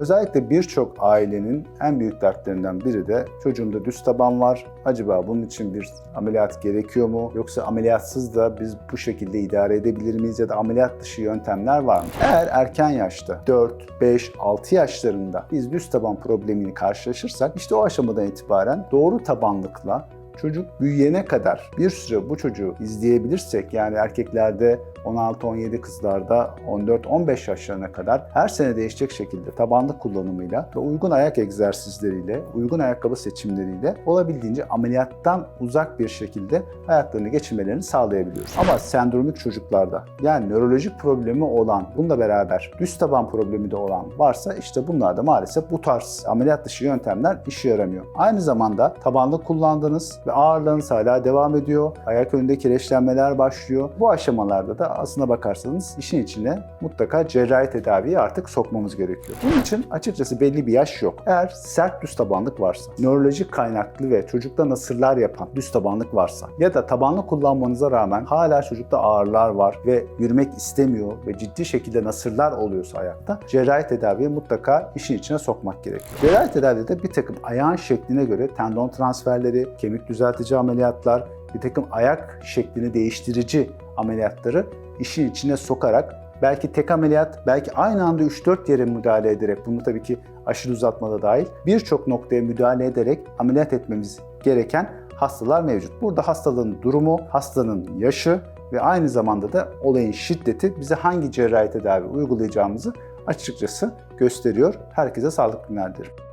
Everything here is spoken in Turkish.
Özellikle birçok ailenin en büyük dertlerinden biri de çocuğunda düz taban var. Acaba bunun için bir ameliyat gerekiyor mu? Yoksa ameliyatsız da biz bu şekilde idare edebilir miyiz? Ya da ameliyat dışı yöntemler var mı? Eğer erken yaşta 4, 5, 6 yaşlarında biz düz taban problemini karşılaşırsak işte o aşamadan itibaren doğru tabanlıkla çocuk büyüyene kadar bir süre bu çocuğu izleyebilirsek yani erkeklerde 16-17 kızlarda 14-15 yaşlarına kadar her sene değişecek şekilde tabanlık kullanımıyla ve uygun ayak egzersizleriyle, uygun ayakkabı seçimleriyle olabildiğince ameliyattan uzak bir şekilde hayatlarını geçirmelerini sağlayabiliyoruz. Ama sendromik çocuklarda yani nörolojik problemi olan, bununla beraber düz taban problemi de olan varsa işte bunlarda maalesef bu tarz ameliyat dışı yöntemler işe yaramıyor. Aynı zamanda tabanlık kullandınız ve ağrılarınız hala devam ediyor. Ayak önünde kireçlenmeler başlıyor. Bu aşamalarda da aslına bakarsanız işin içine mutlaka cerrahi tedaviyi artık sokmamız gerekiyor. Bunun için açıkçası belli bir yaş yok. Eğer sert düz tabanlık varsa, nörolojik kaynaklı ve çocukta nasırlar yapan düz tabanlık varsa ya da tabanlık kullanmanıza rağmen hala çocukta ağrılar var ve yürümek istemiyor ve ciddi şekilde nasırlar oluyorsa ayakta cerrahi tedaviyi mutlaka işin içine sokmak gerekiyor. Cerrahi tedavide bir takım ayağın şekline göre tendon transferleri, kemik düzeltici ameliyatlar, bir takım ayak şeklini değiştirici ameliyatları işin içine sokarak belki tek ameliyat, belki aynı anda 3-4 yere müdahale ederek, bunu tabii ki aşırı uzatmada dahil birçok noktaya müdahale ederek ameliyat etmemiz gereken hastalar mevcut. Burada hastalığın durumu, hastanın yaşı ve aynı zamanda da olayın şiddeti bize hangi cerrahi tedavi uygulayacağımızı açıkçası gösteriyor. Herkese sağlıklı günler dilerim.